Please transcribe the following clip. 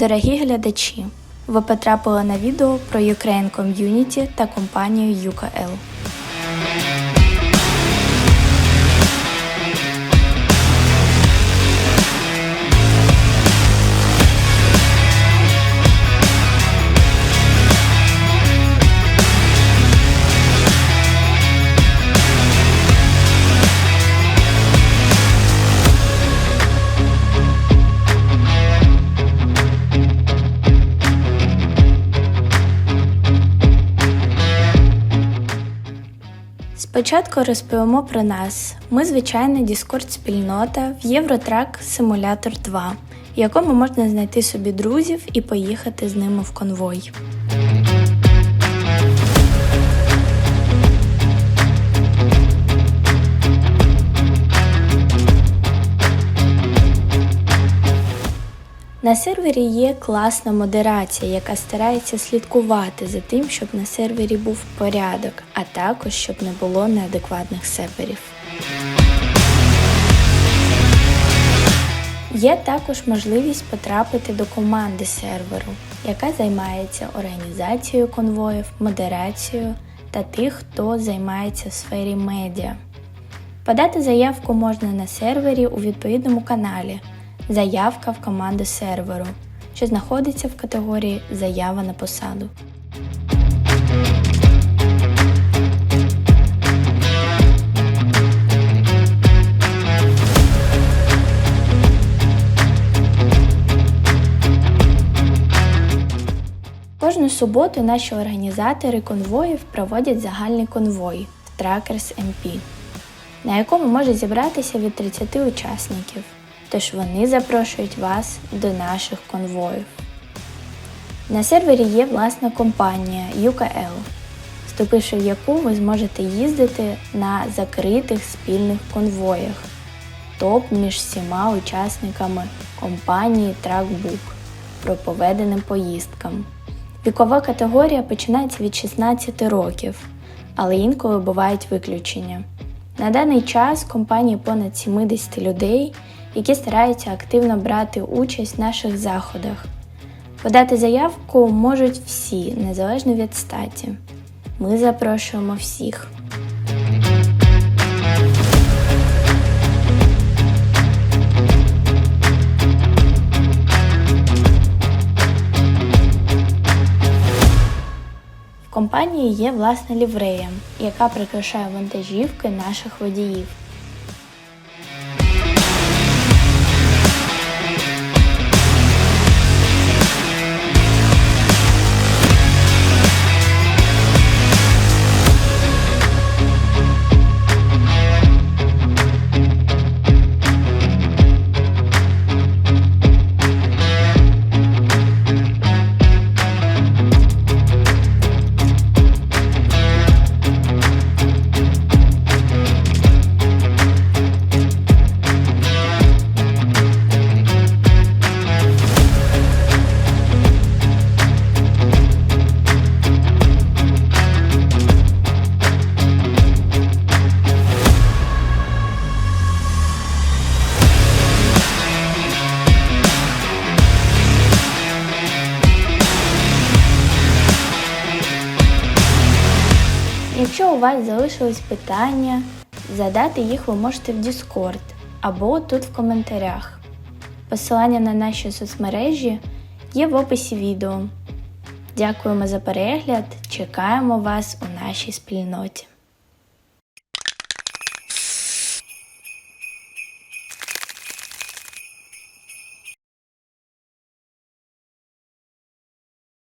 Дорогі глядачі, ви потрапили на відео про Ukraine Community та компанію UKL. Спочатку розповімо про нас. Ми звичайна Discord-спільнота в Євротрак Simulator 2, в якому можна знайти собі друзів і поїхати з ними в конвой. На сервері є класна модерація, яка старається слідкувати за тим, щоб на сервері був порядок, а також щоб не було неадекватних серверів. Є також можливість потрапити до команди серверу, яка займається організацією конвоїв, модерацією та тих, хто займається в сфері медіа. Подати заявку можна на сервері у відповідному каналі Заявка в команду серверу, що знаходиться в категорії Заява на посаду. Кожну суботу наші організатори конвоїв проводять загальний конвой Trackers MP, на якому може зібратися від 30 учасників. Тож вони запрошують вас до наших конвоїв. На сервері є власна компанія UKL, вступивши в яку ви зможете їздити на закритих спільних конвоях, топ між всіма учасниками компанії Trackbook проповеденим поїздкам. Вікова категорія починається від 16 років, але інколи бувають виключення. На даний час компанії понад 70 людей, які стараються активно брати участь в наших заходах. Подати заявку можуть всі, незалежно від статі. Ми запрошуємо всіх. В компанії є власна ліврея, яка прикрашає вантажівки наших водіїв. Якщо у вас залишились питання, задати їх ви можете в Discord або тут в коментарях. Посилання на наші соцмережі є в описі відео. Дякуємо за перегляд, чекаємо вас у нашій спільноті.